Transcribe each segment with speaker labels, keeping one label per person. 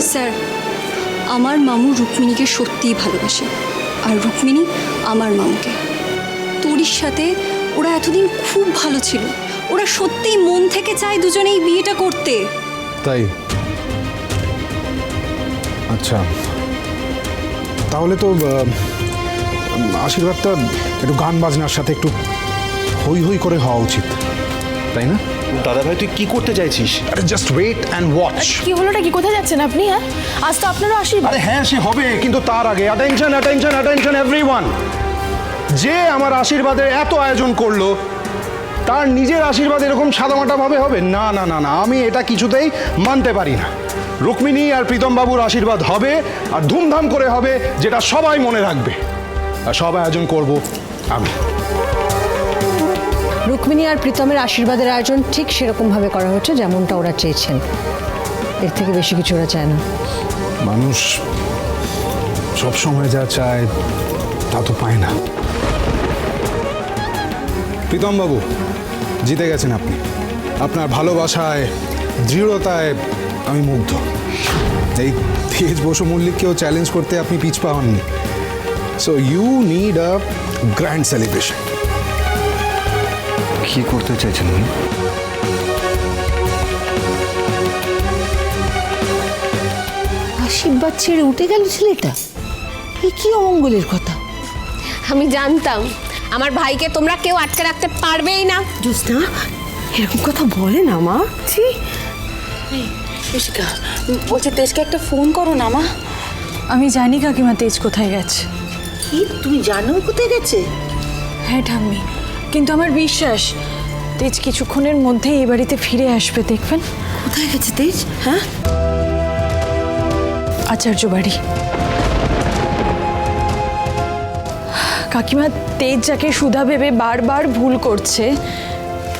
Speaker 1: Sir, আমার মামু রুক্মিণীকে সত্যিই ভালোবাসে। আর রুক্মিণী আমার মামুকে। তোরির সাথে ওরা এতদিন খুব ভালো ছিল। ওরা সত্যিই মন থেকে চায় দুজনেই বিয়েটা করতে।
Speaker 2: তাই? আচ্ছা। তাহলে তো আশীর্বাদটা একটু গান বাজনার সাথে একটু হই হই করে হওয়া উচিত। তাই না?
Speaker 3: দাদা ভাই তুই কি করতে চাইছিস?
Speaker 2: আরে জাস্ট ওয়েট অ্যান্ড ওয়াচ
Speaker 4: কি হলোটা কি? কোথায় যাচ্ছেন আপনি হ্যাঁ? আজ তো আপনারও আশীর্বাদ।
Speaker 2: আরে হ্যাঁ সে হবে কিন্তু তার আগে অ্যাটেনশন অ্যাটেনশন অ্যাটেনশন এভরিওয়ান যে আমার আশীর্বাদের এত আয়োজন করল তার নিজের আশীর্বাদ এরকম সাদামাটাভাবে হবে? না না না না আমি এটা কিছুতেই মানতে পারি না। রুক্মিণী আর প্রীতম বাবুর আশীর্বাদ হবে আর ধুমধাম করে হবে যেটা সবাই মনে রাখবে। আর সব আয়োজন করব আমি।
Speaker 5: রুক্মিণী আর প্রীতমের আশীর্বাদের আয়োজন ঠিক সেরকমভাবে করা হচ্ছে যেমনটা ওরা চেয়েছেন। এর থেকে বেশি কিছু ওরা চায় না।
Speaker 2: মানুষ সবসময় যা চায়, তা তো পায় না। প্রীতম বাবু জিতে গেছেন আপনি। আপনার ভালোবাসায়, দৃঢ়তায় আমি মুগ্ধ। এই তেজ বসু মল্লিককেও চ্যালেঞ্জ করতে আপনি পিছপা হননি। So you need a grand celebration
Speaker 3: কি করতে চাইছেন উনি?
Speaker 6: আশীর্বাদ ছেড়ে উঠে গেল ছেলেটা। এ কি অমঙ্গলের কথা?
Speaker 7: আমি জানতাম আমার ভাইকে তোমরা কেউ আটকে রাখতে পারবেই না।
Speaker 6: জোসনা এরকম কথা বলে না মা। ছি।
Speaker 4: বলছি তেজকে একটা ফোন করো না মা।
Speaker 8: আমি জানি কাকিমা তেজ কোথায় গেছে।
Speaker 6: কি? তুমি জানো কোথায় গেছে?
Speaker 8: হ্যাঁ ঠাম্মি। কিন্তু আমার বিশ্বাস তেজ কিছুক্ষণের মধ্যেই এই বাড়িতে ফিরে আসবে দেখবেন?
Speaker 6: কোথায় গেছে তেজ? হ্যাঁ?
Speaker 8: আচার্য বাড়ি। কাকিমা তেজ যাকে সুধা ভেবে বারবার ভুল করছে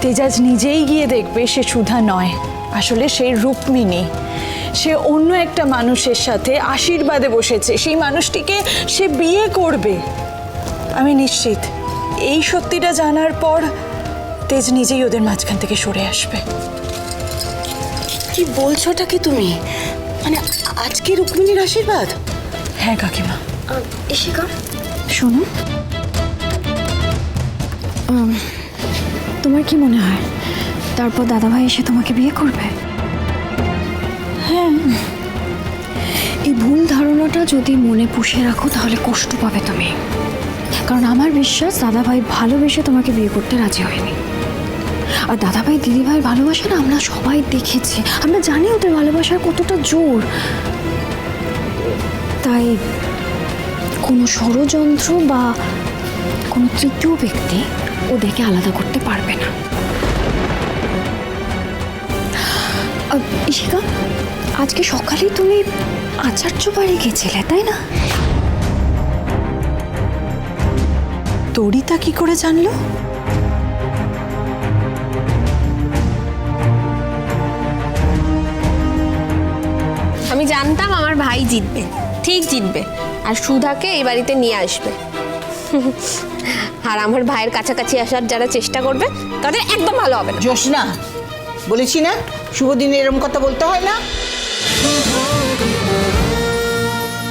Speaker 8: তেজ আজ নিজেই গিয়ে দেখবে সে সুধা নয়। আসলে সে রুক্মিণী। সে অন্য একটা মানুষের সাথে আশীর্বাদে বসেছে। সেই মানুষটিকে সে বিয়ে করবে। আমি নিশ্চিত। এই সত্যিটা জানার পর তেজ নিজেই ওদের মাঝখান থেকে সরে আসবে।
Speaker 4: কি বলছোটা কি তুমি? মানে আজকে রুক্মিণীর আশীর্বাদ?
Speaker 8: হ্যাঁ কাকিমা। শোনো।
Speaker 9: তোমার কি মনে হয় তারপর দাদাভাই এসে তোমাকে বিয়ে করবে? হ্যাঁ। এই ভুল ধারণাটা যদি মনে পুষে রাখো তাহলে কষ্ট পাবে তুমি। কারণ আমার বিশ্বাস দাদাভাই ভালোবেসে তোমাকে বিয়ে করতে রাজি হয়নি। আর দাদাভাই দিদিভাইয়ের ভালোবাসা না আমরা সবাই দেখেছি। আমরা জানি ওদের ভালোবাসার কতটা জোর। তাই কোনো ষড়যন্ত্র বা কোনো তৃতীয় ব্যক্তি ওদেরকে আলাদা করতে পারবে না। ইশিকা আজকে সকালে তুমি আচার্য বাড়ি গেছিলে, তাই না?
Speaker 8: তরিতা কি করে জানলো?
Speaker 7: আমি জানতাম আমার ভাই জিতবে ঠিক জিতবে আর সুধাকে এই বাড়িতে নিয়ে আসবে। আর আমার ভাইয়ের কাছাকাছি আসার যারা চেষ্টা করবে তাদের একদম ভালো হবে না।
Speaker 6: জোসনা বলেছি না শুভ দিনে এরকম কথা বলতে হয় না?